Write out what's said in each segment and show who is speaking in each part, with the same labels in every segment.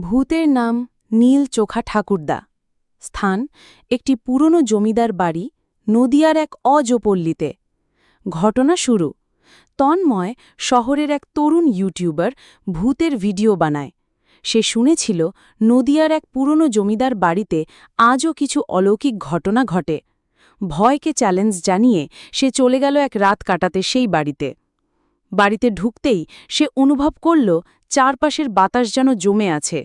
Speaker 1: ভূতের নাম নীল চোখা ঠাকুরদা। স্থান, একটি পুরনো জমিদার বাড়ি, নদিয়ার এক অজপল্লীতে। ঘটনা শুরু। তন্ময় শহরের এক তরুণ ইউটিউবার ভূতের ভিডিও বানায়। সে শুনেছিল নদিয়ার এক পুরনো জমিদার বাড়িতে আজও কিছু অলৌকিক ঘটনা ঘটে। ভয়কে চ্যালেঞ্জ জানিয়ে সে চলে গেল এক রাত কাটাতে সেই বাড়িতে। বাড়িতে ঢুকতেই সে অনুভব করল চারপাশের বাতাস যেন জমে আছে।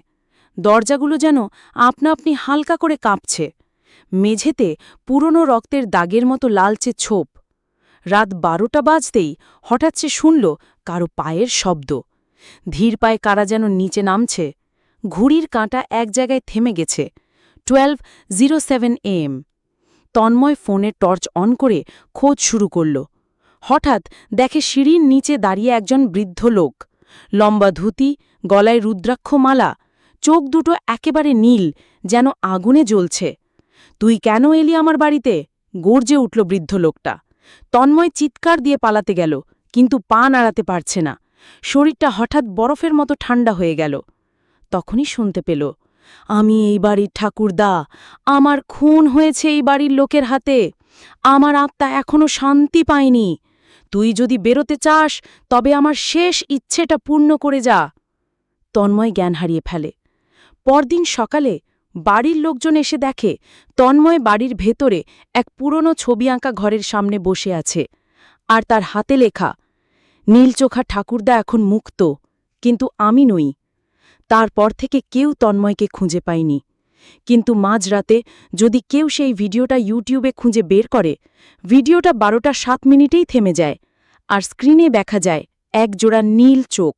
Speaker 1: দরজাগুলো যেন আপনা আপনি হালকা করে কাঁপছে। মেঝেতে পুরনো রক্তের দাগের মতো লালচে ছোপ। রাত বারোটা বাজতেই হঠাৎ সে শুনল কারও পায়ের শব্দ। ধীর পায়ে কারা যেন নিচে নামছে। ঘুড়ির কাঁটা এক জায়গায় থেমে গেছে। Twelve zero seven M. Tanmoy ফোনে টর্চ অন করে খোঁজ শুরু করল। হঠাৎ দেখে সিঁড়ির নিচে দাঁড়িয়ে একজন বৃদ্ধ লোক। লম্বা ধুতি, গলায় রুদ্রাক্ষ মালা চোখ দুটো একেবারে নীল, যেন আগুনে জ্বলছে। তুই কেন এলি আমার বাড়িতে? গর্জে উঠল বৃদ্ধ লোকটা। তন্ময় চিৎকার দিয়ে পালাতে গেল, কিন্তু পা নাড়াতে পারছে না। শরীরটা হঠাৎ বরফের মতো ঠান্ডা হয়ে গেল। তখনই শুনতে পেল, আমি এই বাড়ির ঠাকুরদা। আমার খুন হয়েছে এই বাড়ির লোকের হাতে। আমার আত্মা এখনও শান্তি পায়নি। তুই যদি বেরোতে চাস, তবে আমার শেষ ইচ্ছেটা পূর্ণ করে যা। তন্ময় জ্ঞান হারিয়ে ফেলে। পরদিন সকালে বাড়ির লোকজন এসে দেখে, তন্ময় বাড়ির ভেতরে এক পুরনো ছবি আঁকা ঘরের সামনে বসে আছে, আর তার হাতে লেখা, নীলচোখা ঠাকুরদা এখন মুক্ত, কিন্তু আমি নই। তারপর থেকে কেউ তন্ময়কে খুঁজে পায়নি কিন্তু মাঝরাতে যদি কেউ সেই ভিডিওটা ইউটিউবে খুঁজে বের করে, ভিডিওটা বারোটা সাত মিনিটেই থেমে যায় আর স্ক্রিনে দেখা যায় এক জোড়া নীল চোখ।